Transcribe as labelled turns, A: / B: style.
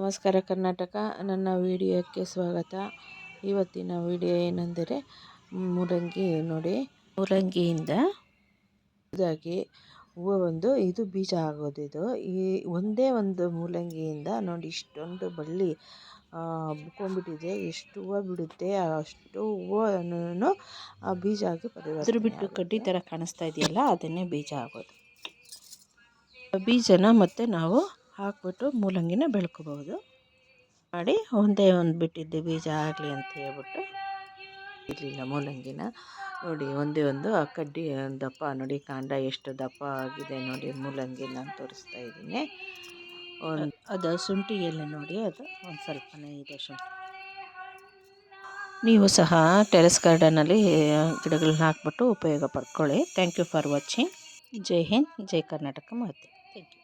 A: ನಮಸ್ಕಾರ ಕರ್ನಾಟಕ ನನ್ನ ವಿಡಿಯೋಕ್ಕೆ ಸ್ವಾಗತ. ಇವತ್ತಿನ ವಿಡಿಯೋ ಏನೆಂದರೆ ಮೂಲಂಗಿ ನೋಡಿ. ಮೂರಂಗಿಯಿಂದ ಇದಾಗಿ ಹೂವು ಒಂದು ಇದು ಬೀಜ ಆಗೋದು ಇದು. ಈ ಒಂದೇ ಒಂದು ಮೂಲಂಗಿಯಿಂದ ನೋಡಿ ಇಷ್ಟೊಂದು ಬಳ್ಳಿ ಹಬ್ಕೊಂಡ್ಬಿಟ್ಟಿದೆ ಎಷ್ಟು ಹೂವು ಬಿಡುತ್ತೆ ಅಷ್ಟು ಹೂವನ್ನು ಆ ಬೀಜ ಆಗಿ ಪರಿವರ್ತನೆ ಬಿಟ್ಟು ಕಡ್ಡಿ ಥರ ಕಾಣಿಸ್ತಾ ಇದೆಯಲ್ಲ ಅದನ್ನೇ ಬೀಜ ಆಗೋದು. ಬೀಜನ ಮತ್ತೆ ನಾವು ಹಾಕ್ಬಿಟ್ಟು ಮೂಲಂಗಿನ ಬೆಳ್ಕೊಬೋದು. ಮಾಡಿ ಒಂದೇ ಒಂದು ಬಿಟ್ಟಿದ್ದೆ ಬೀಜ ಆಗಲಿ ಅಂತ ಹೇಳ್ಬಿಟ್ಟು. ಇರಲಿಲ್ಲ ಮೂಲಂಗಿನ. ನೋಡಿ, ಒಂದೇ ಒಂದು ಆ ಕಡ್ಡಿ ದಪ್ಪ ನೋಡಿ, ಕಾಂಡ ಎಷ್ಟು ದಪ್ಪ ಆಗಿದೆ ನೋಡಿ, ಮೂಲಂಗಿನ ತೋರಿಸ್ತಾ ಇದ್ದೀನಿ. ಅದು ಶುಂಠಿ ಎಲೆ ನೋಡಿ, ಅದು ಒಂದು ಸ್ವಲ್ಪನೇ ಇದೆ ಶುಂಠಿ. ನೀವು ಸಹ ಟೆರೆಸ್ ಗಾರ್ಡನಲ್ಲಿ ಗಿಡಗಳನ್ನ ಹಾಕ್ಬಿಟ್ಟು ಉಪಯೋಗ ಪಡ್ಕೊಳ್ಳಿ. ಥ್ಯಾಂಕ್ ಯು ಫಾರ್ ವಾಚಿಂಗ್ ಜೈ ಹಿಂದ್, ಜೈ ಕರ್ನಾಟಕ ಮಾತೆ. Thank you